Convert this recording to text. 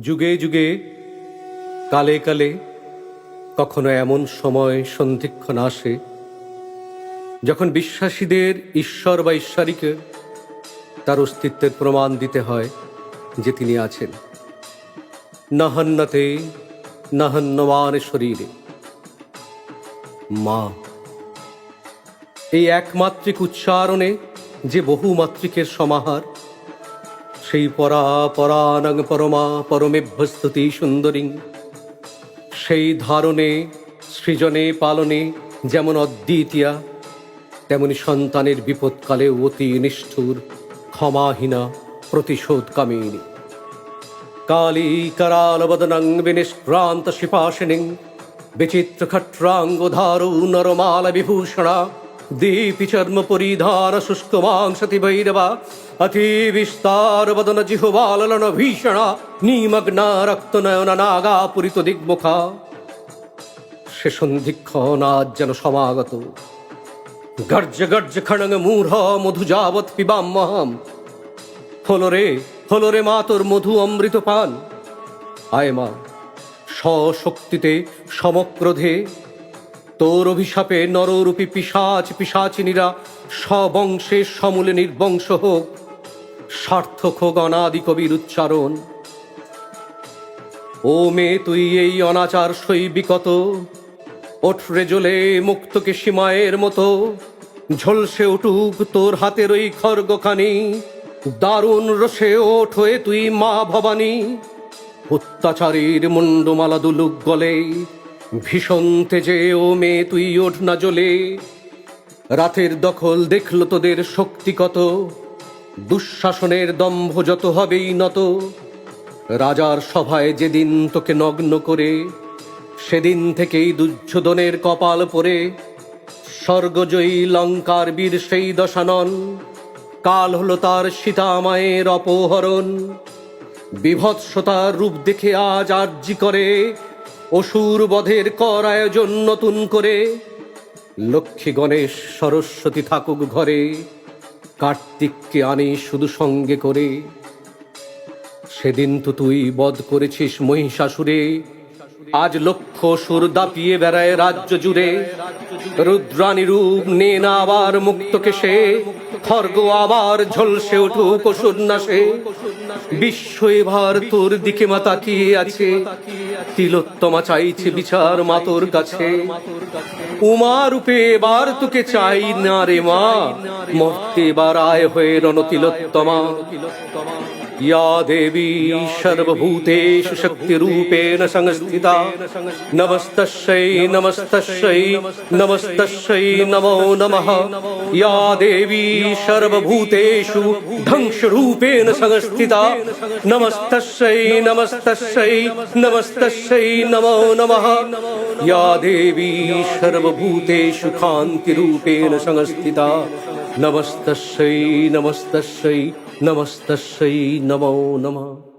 যুগে যুগে, কালে কালে, কখনো এমন সময় সন্ধিক্ষণ আসে, যখন বিশ্বাসীদের ঈশ্বর বা ঈশ্বরীকে তার অস্তিত্বের প্রমাণ দিতে হয় যে তিনি আছেন। নাহন্নতে, নাহন্নমান শরীরে। মা, এই একমাত্রিক উচ্চারণে যে বহুমাত্রিকের সমাহার সেই পরা পরানং পরমা পরমেভ্যস্তুতি সুন্দরী সেই ধারণে সৃজনে পালনে যেমন অদ্বিতীয়া তেমনি সন্তানের বিপদকালে অতি নিষ্ঠুর ক্ষমাহীনা প্রতিশোধ কামিনী কালী করালবদনং বিনিষ্ক্রান্ত শিপাশিনী বিচিত্র খট্রাঙ্গধারু নরমাল বিভূষণা দীপি চর্ম পরিধান শুষ্ক মাংসতি ভৈরবা, অতি বিস্তার বদন জিহবালন ভীষণা, নিমগ্না রক্ত নয়ন নাগা পুরিত দিগ্মুখা। সে সন্ধিক্ষণ আজ যেন সমাগত। গর্জ গর্জ খড়ং মূঢ় মধু যাবৎ পিবাম্যহম হলো রে হলো রে মা তোর মধু অমৃত পান। আয় মা, স্বশক্তিতে সমক্রোধে তোর অভিশাপে নররূপী পিসাচ পিসাচিনীরা স্ববংশে সমূলে নির্বংশ হোক। সার্থক হোক অনাদি কবির উচ্চারণ। ও মে তুই এই অনাচার সৈবিকত ওঠরে জ্বলে মুক্তকে সীমায়ের মতো। ঝলসে উঠুক তোর হাতের ওই খর্গখানি, দারুণ রসে ওঠ হয়ে তুই মা ভবানী। অত্যাচারীর মুন্ডমালা দুলুক গলে ভীষণ তেজে, ও মে, তুই ওঠ না জ্বলে রাতের দখল দেখল তোদের শক্তি কত? দুঃশাসনের দম্ভ যত হবেই নত। রাজার সভায় যেদিন তোকে নগ্ন করে, সেদিন থেকেই দুর্যোধনের কপাল পরে। স্বর্গজয়ী লঙ্কার বীর সেই দশানন। কাল হলো তার সীতামায়ের অপহরণ। বিভৎসতার রূপ দেখে আজ আর্জি করে অসুর বধের কর আয়োজন নতুন করে। লক্ষ্মী গণেশ সরস্বতী থাকুক ঘরে, কার্তিককে আনি শুধু সঙ্গে করে। সেদিন তো তুই বধ করেছিস মহিষাসুরে, আজ লক্ষ সুর দাপিয়ে বেড়ায় রাজ্য জুড়ে। রুদ্রানী রূপ নে না আবার মুক্তকে সে খর্গ আবার ঝলসে উঠুক অসুন্নাসে বিশ্ব তোর দিকে মা তাকিয়ে আছে। তিলোত্তমা চাইছে বিচার মা তোর কাছে। উমা রূপে এবার তোকে চাই না রে মা। মর্তে এবার আয় হয়ে রণ তিলোত্তমা। या देवी सर्वभूतेषु शक्तिरूपेण संस्थिता नमस्तस्यै नमस्तस्यै नमस्तस्यै नमो नमः या देवी सर्वभूतेषु ध्वंसरूपेण संस्थिता नमस्तस्यै नमस्तस्यै नमस्तस्यै नमो नमः या देवी सर्वभूतेषु कान्तिरूपेण संस्थिता नमस्तस्यै नमस्तस्यै নমস্তস্যই নমো নমঃ